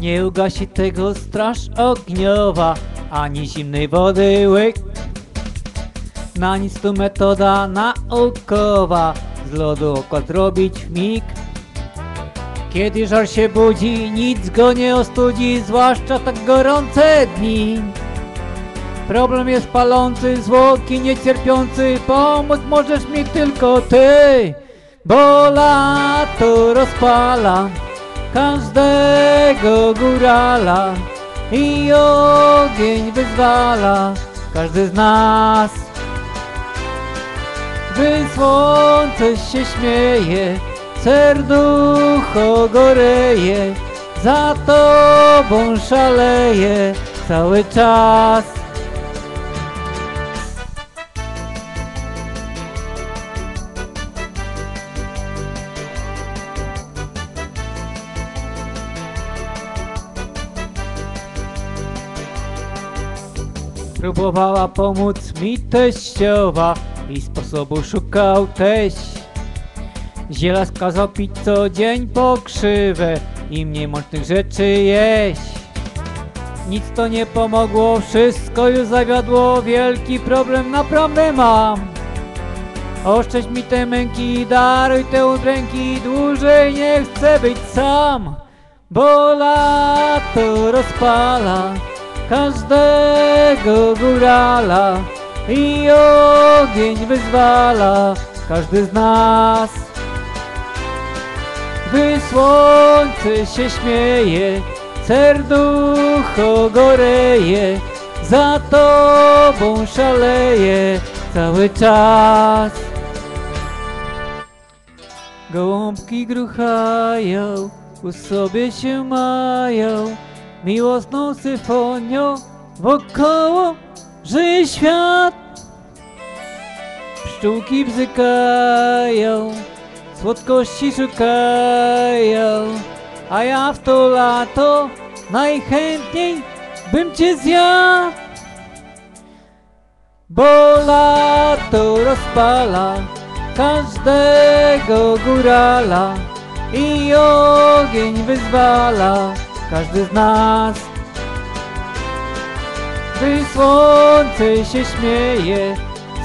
Nie ugasi tego straż ogniowa, ani zimnej wody łyk. Na nic tu metoda naukowa, z lodu okład robić mig. Kiedy żar się budzi, nic go nie ostudzi, zwłaszcza tak gorące dni. Problem jest palący, zwłoki niecierpiący, pomóc możesz mi tylko ty, bo lato rozpala każdego górala i ogień wyzwala każdy z nas. Gdy słońce się śmieje, serducho goreje, za tobą szaleje cały czas. Próbowała pomóc mi teściowa i sposobu szukał teść. Ziela skazał pić co dzień pokrzywę i mniej mącznych rzeczy jeść. Nic to nie pomogło, wszystko już zawiodło, wielki problem naprawdę mam. Oszczędź mi te męki, daruj te udręki, dłużej nie chcę być sam. Bo lato rozpala każdego górala i ogień wyzwala każdy z nas. Gdy słońce się śmieje, serducho goreje, za tobą szaleje cały czas. Gołąbki gruchają, u sobie się mają, miłosną symfonią wokoło żyje świat. Pszczółki bzykają, słodkości szukają, a ja w to lato najchętniej bym cię zjadł. Bo lato rozpala każdego górala i ogień wyzwala każdy z nas. Gdy słońce się śmieje,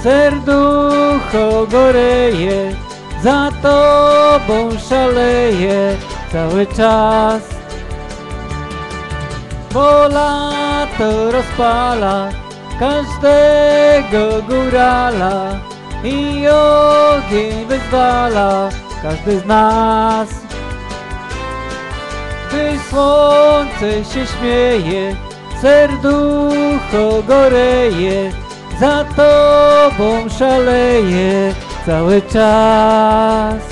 serducho goreje, za tobą szaleje cały czas. Bo lato rozpala każdego górala i ogień wyzwala każdy z nas. Gdy słońce się śmieje, serducho goreje, za tobą szaleje cały czas.